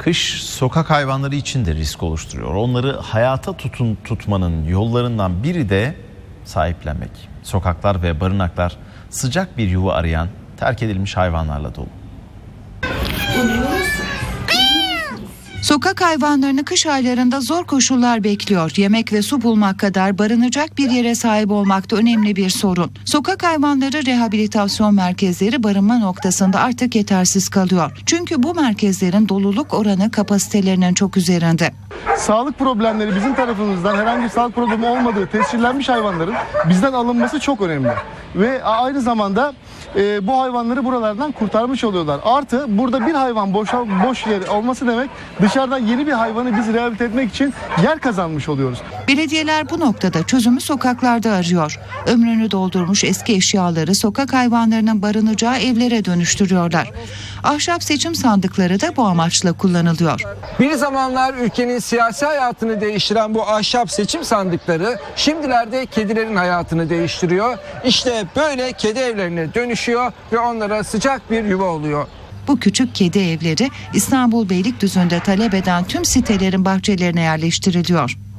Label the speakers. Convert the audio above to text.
Speaker 1: Kış sokak hayvanları için de risk oluşturuyor. Onları hayata tutun tutmanın yollarından biri de sahiplenmek. Sokaklar ve barınaklar sıcak bir yuva arayan terk edilmiş hayvanlarla dolu.
Speaker 2: Sokak hayvanlarını kış aylarında zor koşullar bekliyor. Yemek ve su bulmak kadar barınacak bir yere sahip olmak da önemli bir sorun. Sokak hayvanları rehabilitasyon merkezleri barınma noktasında artık yetersiz kalıyor. Çünkü bu merkezlerin doluluk oranı kapasitelerinin çok üzerinde.
Speaker 3: sağlık problemleri bizim tarafımızdan herhangi bir sağlık problemi olmadığı tescillenmiş hayvanların bizden alınması çok önemli. Ve aynı zamanda e, bu hayvanları buralardan kurtarmış oluyorlar. Artı burada bir hayvan boş, boş yer olması demek dışarıdan yeni bir hayvanı biz rehabilite etmek için yer kazanmış oluyoruz.
Speaker 2: Belediyeler bu noktada çözümü sokaklarda arıyor. Ömrünü doldurmuş eski eşyaları sokak hayvanlarının barınacağı evlere dönüştürüyorlar. Ahşap seçim sandıkları da bu amaçla kullanılıyor.
Speaker 4: Bir zamanlar ülkenin siyasi hayatını değiştiren bu ahşap seçim sandıkları şimdilerde kedilerin hayatını değiştiriyor. İşte böyle kedi evlerine dönüşüyor ve onlara sıcak bir yuva oluyor.
Speaker 2: Bu küçük kedi evleri İstanbul Beylikdüzü'nde talep eden tüm sitelerin bahçelerine yerleştiriliyor.